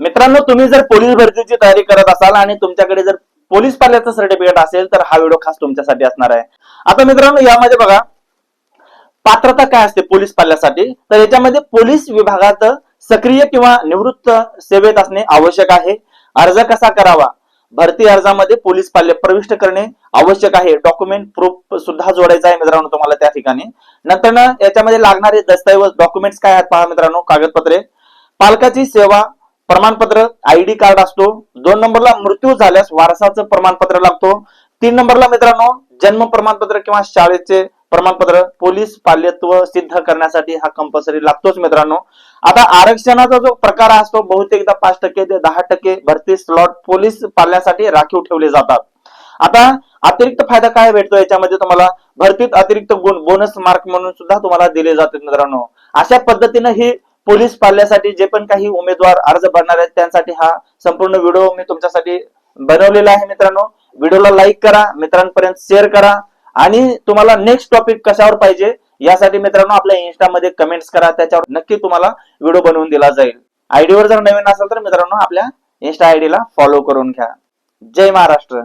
मित्रांनो तुम्ही जर पोलीस भरतीची तयारी करत असाल आणि तुमच्याकडे जर पोलीस पाल्याचं सर्टिफिकेट असेल तर हा व्हिडिओ खास तुमच्यासाठी असणार आहे. आता मित्रांनो यामध्ये बघा पात्रता काय असते पोलीस पाल्यासाठी? तर याच्यामध्ये पोलीस विभागात सक्रिय किंवा निवृत्त सेवेत असणे आवश्यक आहे. अर्ज कसा करावा? भरती अर्जामध्ये पोलीस पाल्य प्रविष्ट करणे आवश्यक आहे. डॉक्युमेंट प्रूफ सुद्धा जोडायचा आहे मित्रांनो तुम्हाला त्या ठिकाणी. नंतर याच्यामध्ये लागणारे दस्तऐवज डॉक्युमेंट्स काय आहेत पहा मित्रांनो कागदपत्रे. पालकाची सेवा प्रमाणपत्र आयडी कार्ड असतो. दोन नंबरला मृत्यू झाल्यास वारसाचं प्रमाणपत्र लागतो. तीन नंबरला मित्रांनो जन्म प्रमाणपत्र किंवा शाळेचे प्रमाणपत्र पोलीस पाल्यत्व सिद्ध करण्यासाठी हा कंपल्सरी लागतोच मित्रांनो. आता आरक्षणाचा जो प्रकार असतो बहुतेकदा पाच टक्के ते दहा टक्के भरती स्लॉट पोलीस पाल्यासाठी राखीव ठेवले जातात. आता अतिरिक्त फायदा काय भेटतो याच्यामध्ये तुम्हाला? भरतीत अतिरिक्त गुण बोनस मार्क म्हणून सुद्धा तुम्हाला दिले जातात मित्रांनो. अशा पद्धतीनं ही पोलीस पाल्यासाठी जे पण काही उमेदवार अर्ज भरणार आहेत त्यांसाठी हा संपूर्ण व्हिडिओ मी तुमच्यासाठी बनवलेला आहे मित्रांनो. व्हिडिओला लाईक करा मित्रांपर्यंत शेअर करा आणि तुम्हाला नेक्स्ट टॉपिक कशावर पाहिजे यासाठी मित्रांनो आपल्या इन्स्टामध्ये कमेंट्स करा त्याच्यावर नक्की तुम्हाला व्हिडिओ बनवून दिला जाईल. आयडीवर जर नवीन असेल तर मित्रांनो आपल्या इन्स्टा आयडीला फॉलो करून घ्या. जय महाराष्ट्र.